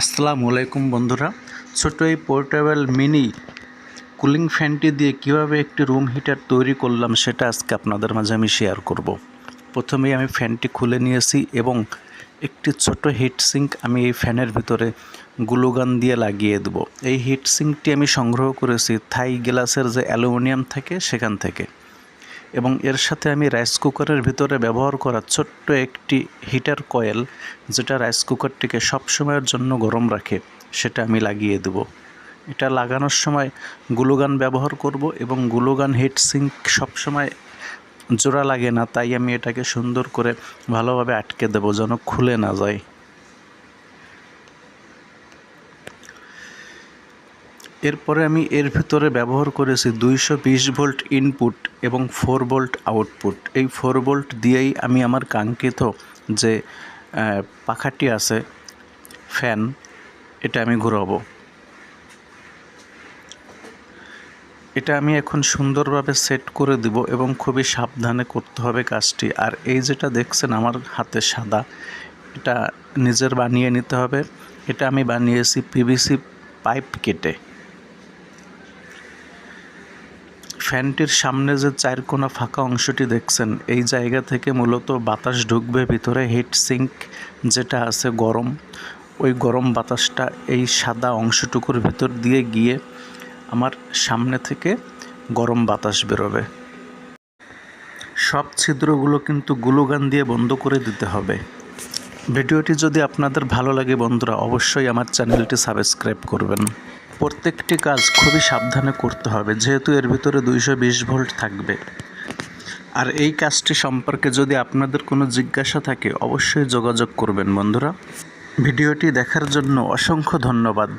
আসসালামু আলাইকুম বন্ধুরা। ছোট এই পোর্টেবল মিনি কুলিং ফ্যানটি দিয়ে কীভাবে একটি রুম হিটার তৈরি করলাম সেটা আজকে আপনাদের মাঝে আমি শেয়ার করব। প্রথমেই আমি ফ্যানটি খুলে নিয়েছি এবং একটি ছোট হিট সিঙ্ক আমি এই ফ্যানের ভিতরে গ্লুগান দিয়ে লাগিয়ে দেব। এই হিট সিঙ্কটি আমি সংগ্রহ করেছি থাই গ্লাসের যে অ্যালুমিনিয়াম থাকে সেখান থেকে। এবং এর সাথে আমি রাইস কুকারের ভিতরে ব্যবহার করা ছোট্ট একটি হিটার কয়েল, যেটা রাইস কুকারটিকে সবসময়ের জন্য গরম রাখে, সেটা আমি লাগিয়ে দেব। এটা লাগানোর সময় গ্লুগান ব্যবহার করব এবং গ্লুগান হিট সিঙ্ক সবসময় জোড়া লাগে না, তাই আমি এটাকে সুন্দর করে ভালোভাবে আটকে দেবো যেন খুলে না যায়। এরপরে আমি এর ভিতরে ব্যবহার করেছি দুইশো বিশ ভোল্ট ইনপুট এবং ফোর ভোল্ট আউটপুট এই ফোর ভোল্ট দিয়েই আমি আমার কাঙ্ক্ষিত যে পাখাটি আছে ফ্যান এটা আমি ঘুরাবো। এটা আমি এখন সুন্দরভাবে সেট করে দিব এবং খুবই সাবধানে করতে হবে কাজটি। আর এই যেটা দেখছেন আমার হাতে সাদা, এটা নিজের বানিয়ে নিতে হবে। এটা আমি বানিয়েছি পিভিসি পাইপ কেটে। ফ্যানটির সামনে যে চার কোনা ফাঁকা অংশটি দেখছেন, এই জায়গা থেকে মূলত বাতাস ঢুকবে, ভিতরে হিট সিঙ্ক যেটা আছে গরম। ওই গরম বাতাসটা এই সাদা অংশটুকুর ভিতর দিয়ে গিয়ে আমার সামনে থেকে গরম বাতাস বেরোবে। সব ছিদ্রগুলো কিন্তু গ্লুগান দিয়ে বন্ধ করে দিতে হবে। ভিডিওটি যদি আপনাদের ভালো লাগে বন্ধুরা, অবশ্যই আমার চ্যানেলটি সাবস্ক্রাইব করবেন। প্রত্যেকটি কাজ খুবই সাবধানে করতে হবে, যেহেতু এর ভিতরে দুইশো বিশ ভোল্ট থাকবে। আর এই কাজটি সম্পর্কে যদি আপনাদের কোনো জিজ্ঞাসা থাকে, অবশ্যই যোগাযোগ করবেন বন্ধুরা। ভিডিওটি দেখার জন্য অসংখ্য ধন্যবাদ।